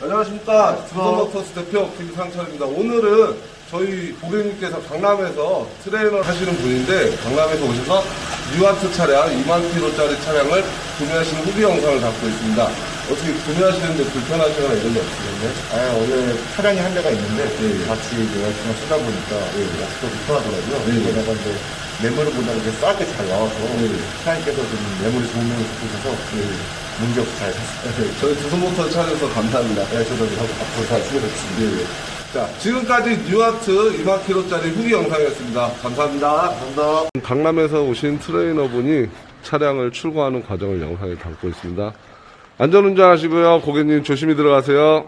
안녕하십니까. 두성모터스 대표 김상철입니다. 오늘은 저희 고객님께서 강남에서 트레이너 하시는 분인데 강남에서 오셔서 뉴아트 차량 2만 킬로짜리 차량을 구매하시는 후기 영상을 담고 있습니다. 어떻게 구매하시는데 불편하시거나 이런 게 없으셨나요? 아, 원래 차량이 한 대가 있는데 네. 같이 이제 여자친구가 쓰다 보니까 약속도 불편하더라고요. 네. 그러다가 이제 매물을 보다가 이게 싸게 잘 나와서 네. 사장님께서 좀 매물이 좋은 면을 보셔서 문제 없이 잘 샀어요. 저희 두성모터 차량에서 감사합니다. 네, 저도 앞으로 잘 쓰겠습니다. 자, 지금까지 뉴아트 2만 킬로짜리 후기 영상이었습니다. 감사합니다. 감사합니다. 강남에서 오신 트레이너분이 차량을 출고하는 과정을 영상에 담고 있습니다. 안전운전 하시고요. 고객님 조심히 들어가세요.